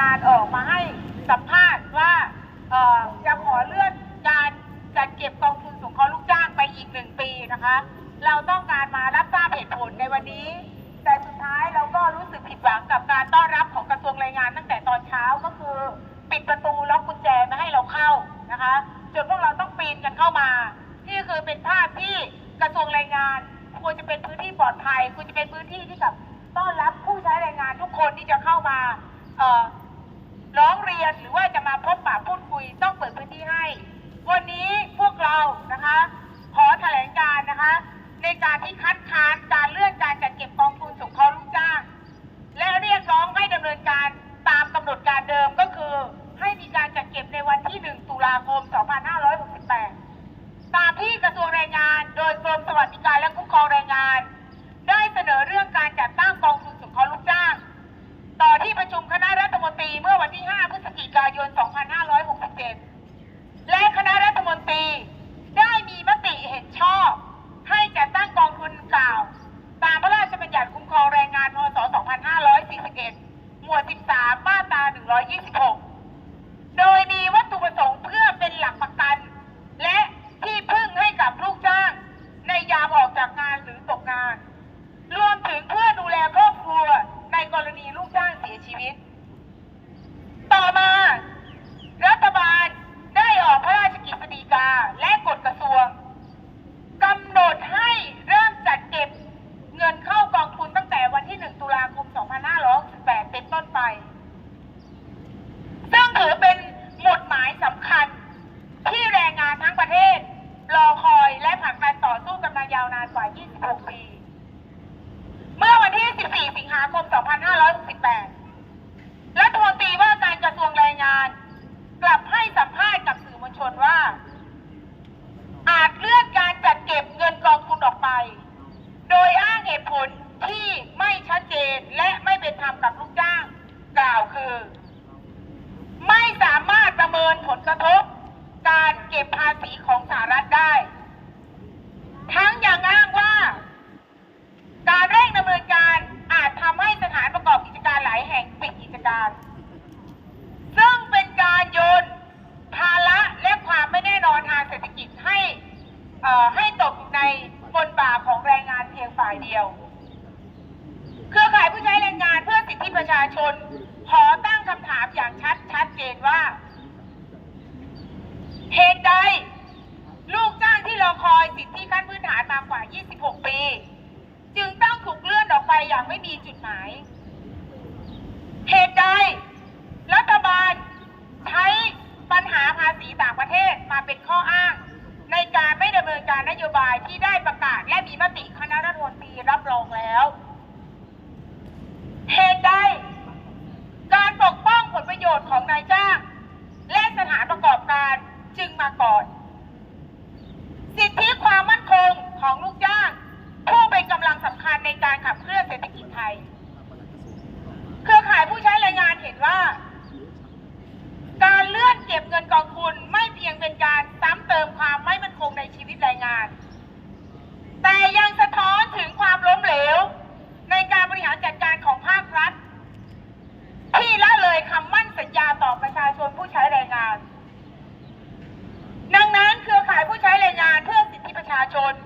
การออกมาให้สัมภาษณ์ว่าจะขอเลื่อนการจัดเก็บกองทุนสงเคราะห์ลูกจ้างไปอีกหนึ่งปีนะคะ เราต้องการมารับทราบเหตุผลในวันนี้ แต่สุดท้ายเราก็รู้สึกผิดหวังกับการต้อนรับของกระทรวงแรงงานตั้งแต่ตอนเช้าก็คือ ปิดประตูล็อกกุญแจไม่ให้เราเข้านะคะจนพวกเราต้องปีนกันเข้ามานี่คือเป็นภาพที่กระทรวงแรงงานควรจะเป็นพื้นที่ปลอดภัยควรจะเป็นพื้นที่ที่กับต้อนรับผู้ใช้แรงงานทุกคนที่จะเข้ามาเอ่อ ร้องเรียนหรือว่าจะมาพบปะพูดคุยต้องเปิดพื้นที่ให้ วันนี้พวกเรานะคะ ขอแถลงการนะคะ ในการที่คัดค้านการเลื่อนการจัดเก็บกองทุนสงเคราะห์ลูกจ้าง และเรียกร้องให้ดำเนินการตามกำหนดการเดิมก็คือ ให้มีการจัดเก็บในวันที่ 1 ตุลาคม 2568 ตามที่กระทรวงแรงงาน โดยกรมสวัสดิการ 3 มาตรา 126 โดยมีวัตถุประสงค์เพื่อเป็นหลักประกัน และที่พึ่งให้กับลูกจ้าง ในยามออกจากงานหรือตกงานีของสหรัฐได้ ทั้งยังอ้างว่า การเร่งดำเนินการอาจทำให้สถานประกอบกิจการหลายแห่งปิดกิจการ ซึ่งเป็นการโยนภาระและความไม่แน่นอนทางเศรษฐกิจให้ให้ตกอยู่ในบนบ่าของแรงงานเพียงฝ่ายเดียว เครือข่ายผู้ใช้แรงงานเพื่อสิทธิประชาชน ขอตั้งคำถามอย่างชัดชัดเจนว่าเหตุใด ไปอย่างไม่มีจุดหมาย เหตุใดรัฐบาลใช้ปัญหาภาษีต่างประเทศมาเป็นข้ออ้าง ในการไม่ดำเนินการนโยบายที่ได้ประกาศและมีมติคณะรัฐมนตรีรับรองแล้ว เหตุใด การปกป้องผลประโยชน์ของนายจ้าง และสถานประกอบการจึงมาก่อน สิทธิความมั่นคงของลูกจ้าง ผู้เป็นกำลังสำคัญในการขับเคลื่อนเศรษฐกิจไทย เครือข่ายผู้ใช้แรงงานเห็นว่า การเลื่อนเก็บเงินกองทุนไม่เพียงเป็นการซ้ำเติมความไม่มั่นคงในชีวิตแรงงาน แต่ยังสะท้อนถึงความล้มเหลว ในการบริหารจัดการของภาครัฐ ที่ละเลยคำมั่นสัญญา ต่อประชาชนผู้ใช้แรงงาน ดังนั้นเครือข่ายผู้ใช้แรงงานเพื่อสิทธิประชาชนใน